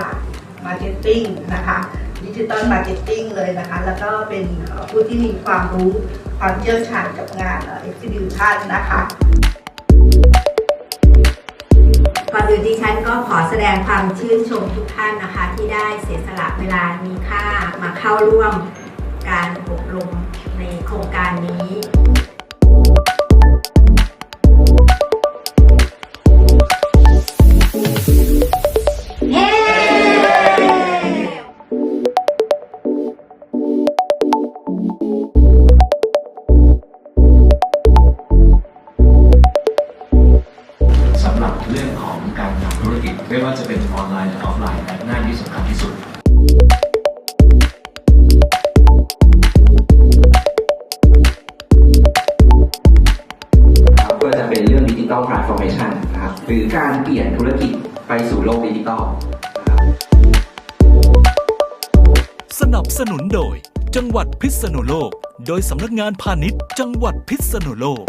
ก็ตติ้งนะคะดิจิตอลมาร์เก็ตติ้งเลยนะคะ แล้วก็เป็นผู้ที่มีความรู้ความเชี่ยวชาญกับงานเอ็กซิบิวชันนะคะก่อนอื่นดิฉันก็ขอแสดงความชื่นชมทุกท่านนะคะ ที่ได้เสียสละเวลามีค่ามาเข้าร่วมการอบรมในโครงการนี้ เรื่องของการทำธุรกิจ ไม่ว่าจะเป็นออนไลน์หรือออฟไลน์แบบหน้าที่สำคัญที่สุดครับก็จะเป็นเรื่องดิจิ t a ลทรานส์ฟอร์เมชันนะครับหรือการเปลี่ยนธุรกิจไปสู่โลกดิจิตอลนะครับสนับสนุนโดย จังหวัดพิษณุโลก โดยสำนักงานพาณิชย์ จังหวัดพิษณุโลก